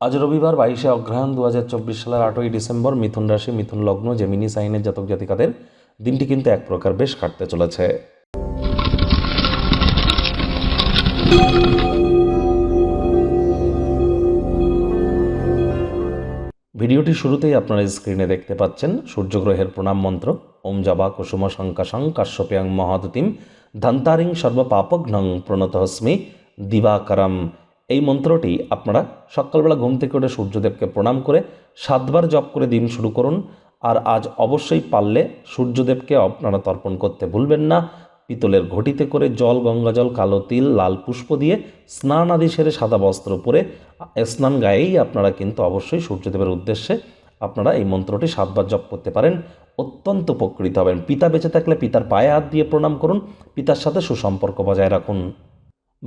আজ রবিবার বাইশে অগ্রহায়ণ দু হাজার চব্বিশ সালের আটই ডিসেম্বর মিথুন রাশি, মিথুন লগ্ন, জেমিনি সাইনের জাতক জাতিকাদের দিনটি কিন্তু এক প্রকার বেশ কাটতে চলেছে। ভিডিওটি শুরুতেই আপনারা স্ক্রিনে দেখতে পাচ্ছেন সূর্যগ্রহের প্রণাম মন্ত্র। ওম জবা কুসুম শঙ্কাশং কাশ্যপ্যাং মহাদতিম ধন্তারিং সর্বপাপঘ্নং প্রণতহস্মি দিবাকরম। এই মন্ত্রটি আপনারা সকালবেলা ঘুম থেকে উঠে সূর্যদেবকে প্রণাম করে সাতবার জপ করে দিন শুরু করুন। আর আজ অবশ্যই পারলে সূর্যদেবকে আপনারা তর্পণ করতে ভুলবেন না। পিতলের ঘটিতে করে জল, গঙ্গাজল, কালো তিল, লাল পুষ্প দিয়ে স্নান আদি সেরে সাদা বস্ত্র পরে স্নান গায়েই আপনারা কিন্তু অবশ্যই সূর্যদেবের উদ্দেশ্যে আপনারা এই মন্ত্রটি সাতবার জপ করতে পারেন। অত্যন্ত উপকৃত হবেন। পিতা বেঁচে থাকলে পিতার পায়ে হাত দিয়ে প্রণাম করুন। পিতার সাথে সুসম্পর্ক বজায় রাখুন।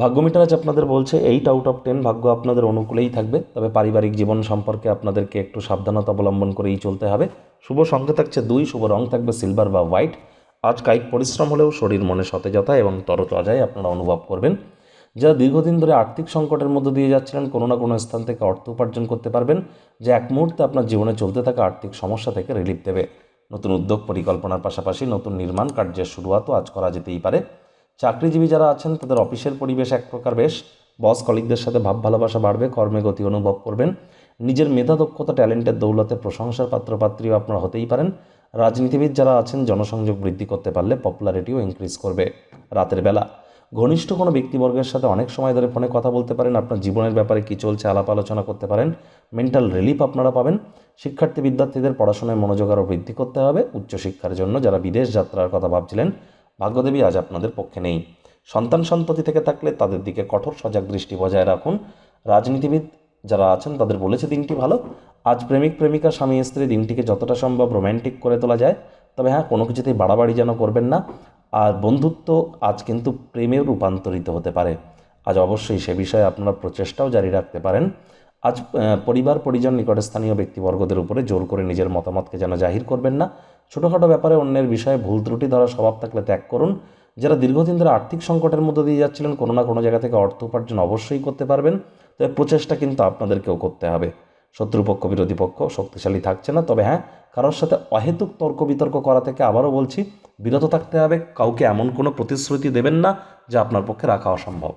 ভাগ্যমিটার আজ আপনাদের বলছে এইট আউট অফ টেন ভাগ্য আপনাদের অনুকূলেই থাকবে, তবে পারিবারিক জীবন সম্পর্কে আপনাদেরকে একটু সাবধানতা অবলম্বন করেই চলতে হবে। শুভ সংখ্যা থাকছে দুই, শুভ রং থাকবে সিলভার বা হোয়াইট আজ কায়িক পরিশ্রম হলেও শরীর মনে সতেজতা এবং তরতাজাই আপনারা অনুভব করবেন। যারা দীর্ঘদিন ধরে আর্থিক সংকটের মধ্যে দিয়ে যাচ্ছিলেন, কোনো না কোনো স্থান থেকে অর্থ উপার্জন করতে পারবেন, যে এক মুহূর্তে আপনার জীবনে চলতে থাকা আর্থিক সমস্যা থেকে রিলিফ দেবে। নতুন উদ্যোগ, পরিকল্পনার পাশাপাশি নতুন নির্মাণ কার্যের শুরুয়াতও আজ করা যেতেই পারে। চাকরিজীবী যারা আছেন, তাদের অফিসের পরিবেশ এক প্রকার বেশ। বস কলিকদের সাথে ভাব ভালোবাসা বাড়বে, কর্মে গতি অনুভব করবেন। নিজের মেধা, দক্ষতা, ট্যালেন্টের দৌলতে প্রশংসার পাত্রপাত্রীও আপনারা হতেই পারেন। রাজনীতিবিদ যারা আছেন, জনসংযোগ বৃদ্ধি করতে পারলে পপুলারিটিও ইনক্রিজ করবে রাতের বেলা। ঘনিষ্ঠ কোনো ব্যক্তিবর্গের সাথে অনেক সময় ধরে ফোনে কথা বলতে পারেন, আপনার জীবনের ব্যাপারে কী চলছে আলাপ আলোচনা করতে পারেন। মেন্টাল রিলিফ আপনারা পাবেন। শিক্ষার্থী বিদ্যার্থীদের পড়াশোনায় মনোযোগ আরও বৃদ্ধি করতে হবে। উচ্চশিক্ষার জন্য যারা বিদেশ যাত্রার কথা ভাবছিলেন ভাগ্যদেবী আজ আপনাদের পক্ষে নেই। সন্তান সন্ততি থেকে থাকলে তাদের দিকে কঠোর সজাগ দৃষ্টি বজায় রাখুন। রাজনীতিবিদ যারা আছেন, তাদের বলেছে দিনটি ভালো। আজ প্রেমিক, প্রেমিকা, স্বামী, স্ত্রী, দিনটিকে যতটা সম্ভব রোম্যান্টিক করে তোলা যায়। তবে হ্যাঁ কোনো কিছুতেই বাড়াবাড়ি যেন করবেন না। আর বন্ধুত্ব আজ কিন্তু প্রেমেও রূপান্তরিত হতে পারে। আজ অবশ্যই সে বিষয়ে আপনারা প্রচেষ্টাও জারি রাখতে পারেন। আজ পরিবার, পরিজন নিকটস্থানীয় ব্যক্তিবর্গদের উপরে জোর করে নিজের মতামতকে যেন জাহির করবেন না। ছোটোখাটো ব্যাপারে অন্যের বিষয়ে ভুল ত্রুটি ধরার স্বভাব থাকলে ত্যাগ করুন। যারা দীর্ঘদিন ধরে আর্থিক সংকটের মধ্যে দিয়ে যাচ্ছিলেন, কোনো না কোনো জায়গা থেকে অর্থ উপার্জন অবশ্যই করতে পারবেন। তবে প্রচেষ্টা কিন্তু আপনাদেরকেও করতে হবে। শত্রুপক্ষ, বিরোধী পক্ষ শক্তিশালী থাকছে না। তবে হ্যাঁ কারোর সাথে অহেতুক তর্ক বিতর্ক করা থেকে আবারও বলছি, বিরত থাকতে হবে। কাউকে এমন কোনো প্রতিশ্রুতি দেবেন না যা আপনার পক্ষে রাখা অসম্ভব।